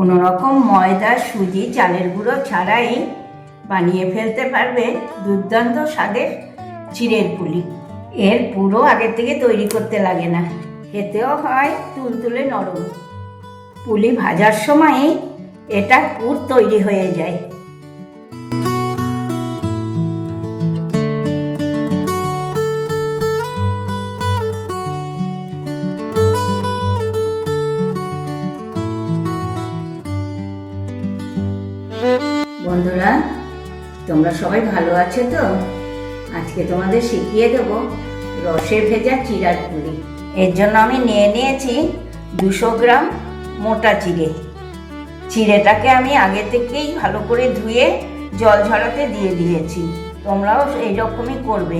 কোনো রকম ময়দা, সুজি, চালের গুঁড়ো ছাড়াই বানিয়ে ফেলতে পারবে দুর্দান্ত স্বাদের চিড়ের পুলি। এর পুরো আগের থেকে তৈরি করতে লাগে না। খেতেও হয় তুলতুলে নরম। পুলি ভাজার সময়ই এটা পুর তৈরি হয়ে যায়। তোমরা সবাই ভালো আছো তো? আজকে তোমাদের শিখিয়ে দেব রসে ভেজা চিড়ার পুলি এর জন্য আমি নিয়ে নিয়েছি দুশো গ্রাম মোটা চিড়ে। চিড়েটাকে আমি আগে থেকেই ভালো করে ধুয়ে জল ঝরাতে দিয়ে দিয়েছি। তোমরাও এই রকমই করবে।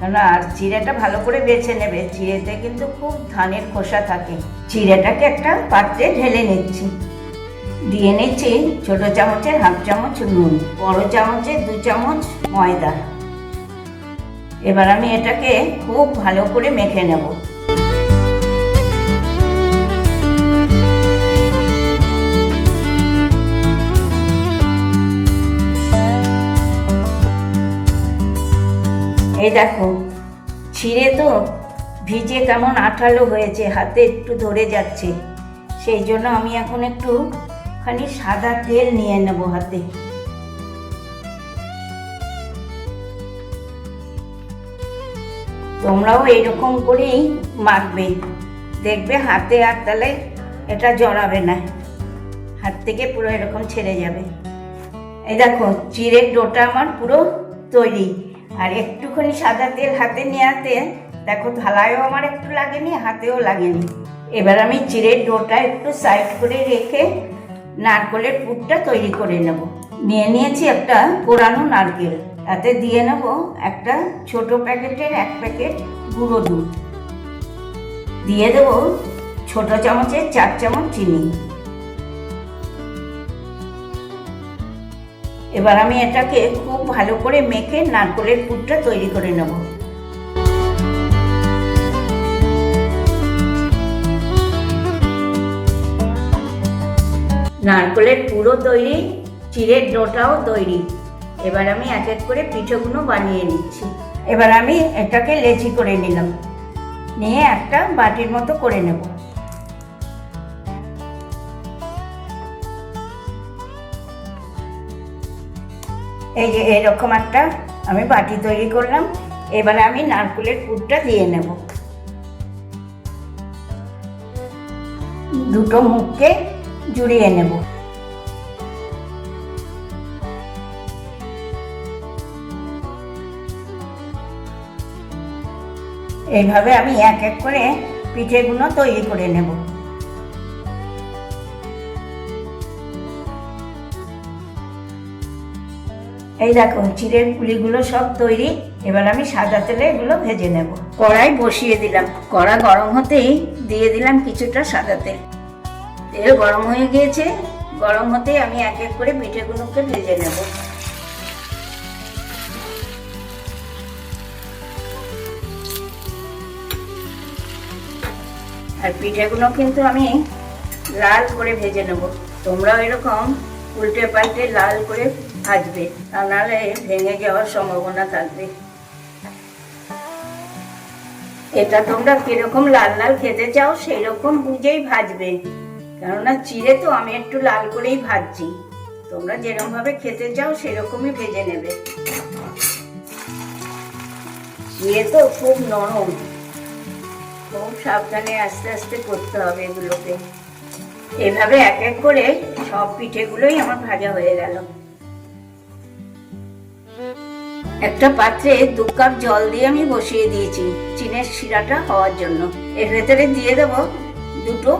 কেন আর চিড়েটা ভালো করে বেছে নেবে। চিড়েতে কিন্তু খুব ধানের খোসা থাকে। চিড়েটাকে একটা পাত্রে ঢেলে নিচ্ছি। দিয়ে নিচ্ছি ছোট চামচের হাফ চামচ নুন, বড় চামচের দু চামচ ময়দা। এবার আমি এটাকে খুব ভালো করে মেখে নেব। এই দেখো, ছিঁড়ে তো ভিজে কেমন আঠালো হয়েছে, হাতে একটু ধরে যাচ্ছে। সেই জন্য আমি এখন একটু খানি সাদা তেল নিয়ে নেব হাতে। তোমরাও এইরকম করেই মাখবে। দেখবে হাতে আর তাহলে এটা জড়াবে না। হাত থেকে পুরো এরকম ছেড়ে যাবে। এই দেখো, চিড়ের ডোটা আমার পুরো তৈরি। আর একটুখানি সাদা তেল হাতে নিয়ে নেওয়াতে দেখো থালায়ও আমার একটু লাগেনি, হাতেও লাগেনি। এবার আমি চিড়ের ডোটা একটু সাইড করে রেখে নারকেলের পুরটা তৈরি করে নেব। নিয়ে নিয়েছি একটা কোরানো নারকেল। তাতে দিয়ে নেব একটা ছোট প্যাকেটের এক প্যাকেট গুঁড়ো দুধ। দিয়ে দেব ছোট চামচের চার চামচ চিনি। এবার আমি এটাকে খুব ভালো করে মেখে নারকেলের পুরটা তৈরি করে নেব। নারকেলের পুরো তৈরি চিড়ের ডোটাও তৈরি। এবার আমি এক এক করে পিঠেগুলো বানিয়ে নিচ্ছি। এবার আমি এটাকে লেচি করে নিলাম। নিয়ে একটা বাটির মতো করে নেব। এই যে এরকম একটা আমি বাটি তৈরি করলাম। এবারে আমি নারকেলের পুরটা দিয়ে নেব। দুটো মুখকে জুড়িয়ে নেব। এইভাবে আমি এক এক করে পিঠেগুলো তৈরি করে নেব। এই দেখো চিড়ের পুলিগুলো সব তৈরি। এবার আমি সাদা তেলে এগুলো ভেজে নেব। কড়াই বসিয়ে দিলাম। কড়া গরম হতেই দিয়ে দিলাম কিছুটা সাদা তেল। তেল গরম হয়ে গিয়েছে, গরম হতেই আমি এক এক করে পিঠেগুলোকে ভেজে নেব। আর পিঠেগুলো কিন্তু আমি লাল করে ভেজে নেব। তোমরাও এরকম উল্টে পাল্টে লাল করে ভাজবে তা নাহলে ভেঙে যাওয়ার সম্ভাবনা থাকবে। এটা তোমরা কীরকম লাল লাল খেতে চাও সেই রকম বুঝেই ভাজবে। কেননা চিড়ে তো আমি একটু লাল করেই ভাজছি। তোমরা যেরকম ভাবে খেতে চাও সেরকমই ভেজে নেবে। চিড়ে তো খুব নরম। খুব সাবধানে আস্তে আস্তে করতে হবে এগুলোকে। এভাবে এক এক করে সব পিঠেগুলোই আমার ভাজা হয়ে গেল। একটা পাত্রে দু কাপ জল দিয়ে আমি বসিয়ে দিয়েছি। চিনের শিরাটা হওয়ার জন্য। এর ভেতরে দিয়ে দেব দুটো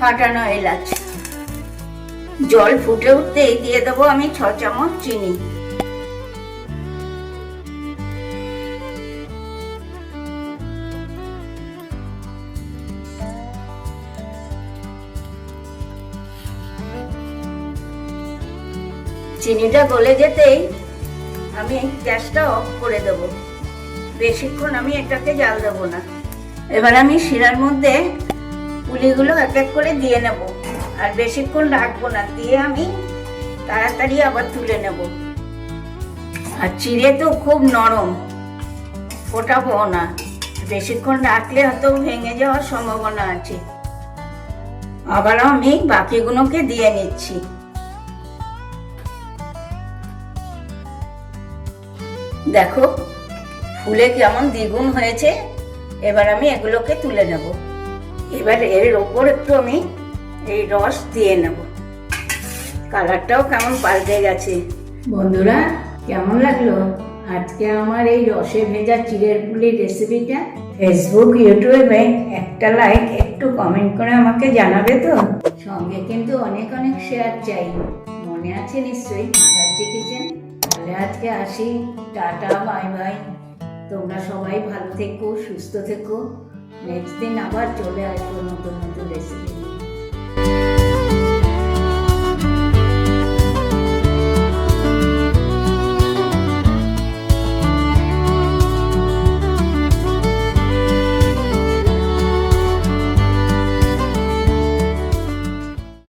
ফাটানো এলাচ। জল ফুটে উঠতেই দিয়ে দেবো আমি ছ চামচ চিনি। চিনিটা গলে যেতেই আমি গ্যাসটা অফ করে দেবো। বেশিক্ষণ আমি এটাকে জাল দেবো না। এবার আমি শিরার মধ্যে পুলিগুলো এক এক করে দিয়ে নেব। আর বেশিক্ষণ রাখব না, দিয়ে আমি তাড়াতাড়ি আবার তুলে নেব। আর চিড়ে তো খুব নরম, ফোটাবো না। বেশিক্ষণ রাখলে হয়তো ভেঙে যাওয়ার সম্ভাবনা আছে। আবার আমি বাকিগুলোকে দিয়ে নিচ্ছি। দেখো, ফুলে কেমন দ্বিগুণ হয়েছে। এবার আমি এগুলোকে তুলে নেব। এবার এর ওপর একটু আমি এই রস দিয়ে নেব। কালারটাও কেমন পাল্টে গেছে। বন্ধুরা, কেমন লাগল? আজকে আমার এই রসে ভেজা চিড়ের পুলির রেসিপিটা ফেসবুক ইউটিউবে একটা লাইক একটু কমেন্ট করে আমাকে জানাবে তো? সঙ্গে কিন্তু অনেক অনেক শেয়ার চাই। মনে আছে নিশ্চয়ই ভাজি কিচেন? তাহলে আজকে আসি। টাটা বাই বাই তোমরা সবাই ভালো থেকো, সুস্থ থেকো। নেক্সট দিন আবার চলে আসব নতুন নতুন রেসিপি